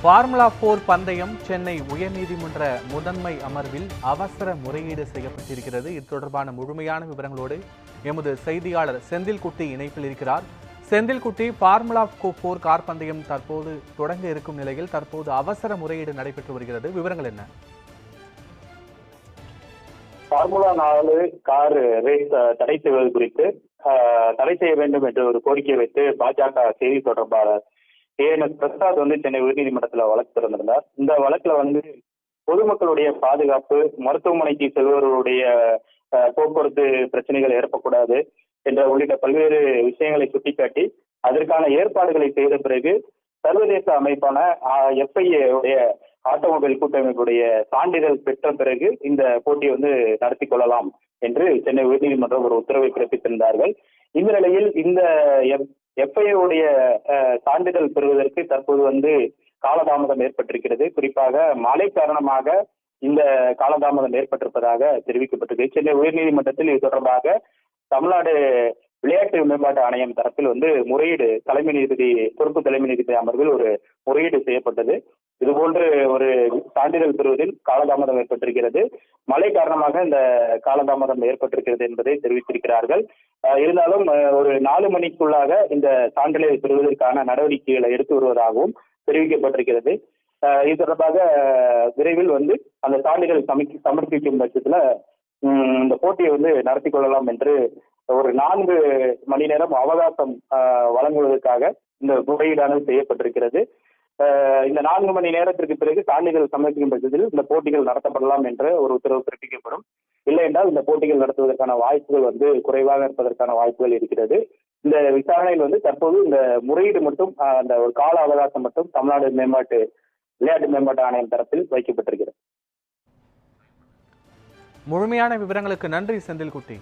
Formula போர் பந்தயம் சென்னை உயர்நீதிமன்ற முதன்மை அமர்வில் அவசர முறையீடு செய்யப்பட்டிருக்கிறது. இது தொடர்பான முழுமையான விவரங்களோடு எமது செய்தியாளர் செந்தில்குட்டி இணைப்பில் இருக்கிறார். செந்தில்குட்டி ஃபார்முலா போர் கார் பந்தயம் தற்போது தொடங்க இருக்கும் நிலையில் தற்போது அவசர முறையீடு நடைபெற்று வருகிறது. விவரங்கள் என்ன? ஃபார்முலா நாலு கார் ரேஸ் தடை செய்வது குறித்து தடை செய்ய வேண்டும் என்று ஒரு கோரிக்கை வைத்து பாஜக செய்தி தொடர்பாளர் ஏஎன்எஸ் பிரசாத் வந்து சென்னை உயர்நீதிமன்றத்தில் வழக்கு திறந்திருந்தார் இந்த வழக்குல வந்து பொதுமக்களுடைய பாதுகாப்பு மருத்துவமனைக்கு செல்பவர்களுடைய போக்குவரத்து பிரச்சனைகள் ஏற்படக்கூடாது என்ற உள்ளிட்ட பல்வேறு விஷயங்களை சுட்டிக்காட்டி அதற்கான ஏற்பாடுகளை செய்த பிறகு சர்வதேச அமைப்பான எஃப்ஐஏ உடைய ஆட்டோமொபைல் கூட்டமைப்புடைய சான்றிதழ் பெற்ற பிறகு இந்த போட்டியை வந்து நடத்தி கொள்ளலாம் என்று சென்னை உயர்நீதிமன்றம் ஒரு உத்தரவை பிறப்பித்திருந்தார்கள். இந்த நிலையில் இந்த எஃப்ஐஏ உடைய சான்றிதழ் பெறுவதற்கு தற்போது வந்து காலதாமதம் ஏற்பட்டிருக்கிறது. குறிப்பாக மழை காரணமாக இந்த காலதாமதம் ஏற்பட்டிருப்பதாக தெரிவிக்கப்பட்டது சென்னை உயர்நீதிமன்றத்தில் இது தொடர்பாக தமிழ்நாடு விளையாட்டு மேம்பாட்டு ஆணையம் தரப்பில் வந்து முறையீடு தலைமை நீதிபதி பொறுப்பு தலைமை நீதிபதி அமர்வில் ஒரு முறையீடு செய்யப்பட்டது. இதுபோன்று ஒரு சான்றிதழ் பெறுவதில் காலதாமதம் ஏற்பட்டிருக்கிறது. மழை காரணமாக இந்த காலதாமதம் ஏற்பட்டிருக்கிறது என்பதை தெரிவித்திருக்கிறார்கள். அஹ் இருந்தாலும் ஒரு நாலு மணிக்குள்ளாக இந்த சான்றிதழை பெறுவதற்கான நடவடிக்கைகளை எடுத்து வருவதாகவும் தெரிவிக்கப்பட்டிருக்கிறது. அஹ், இது தொடர்பாக விரைவில் வந்து அந்த சான்றிதழ் சமர்ப்பி சமர்ப்பிக்கும் பட்சத்துல உம், இந்த போட்டியை வந்து நடத்தி கொள்ளலாம் என்று ஒரு நான்கு மணி நேரம் அவகாசம் அஹ், வழங்குவதற்காக இந்த முறையீடானது செய்யப்பட்டிருக்கிறது. இந்த நான்கு மணி நேரத்திற்கு பிறகு சான்றிதழ் சமர்ப்பிக்கும் பட்சத்தில் இந்த போட்டிகள் நடத்தப்படலாம் என்ற ஒரு உத்தரவு பிறப்பிக்கப்படும். இல்லை என்றால் இந்த போட்டிகள் நடத்துவதற்கான வாய்ப்புகள் வந்து குறைவாக இருப்பதற்கான வாய்ப்புகள் இருக்கிறது. இந்த விசாரணையில் வந்து தற்போது இந்த முறையீடு மட்டும் அந்த ஒரு கால அவகாசம் மட்டும் தமிழ்நாடு மேம்பாட்டு விளையாட்டு மேம்பாட்டு ஆணையம் தரப்பில் வைக்கப்பட்டிருக்கிறது. முழுமையான விவரங்களுக்கு நன்றி செந்தில்குட்டி.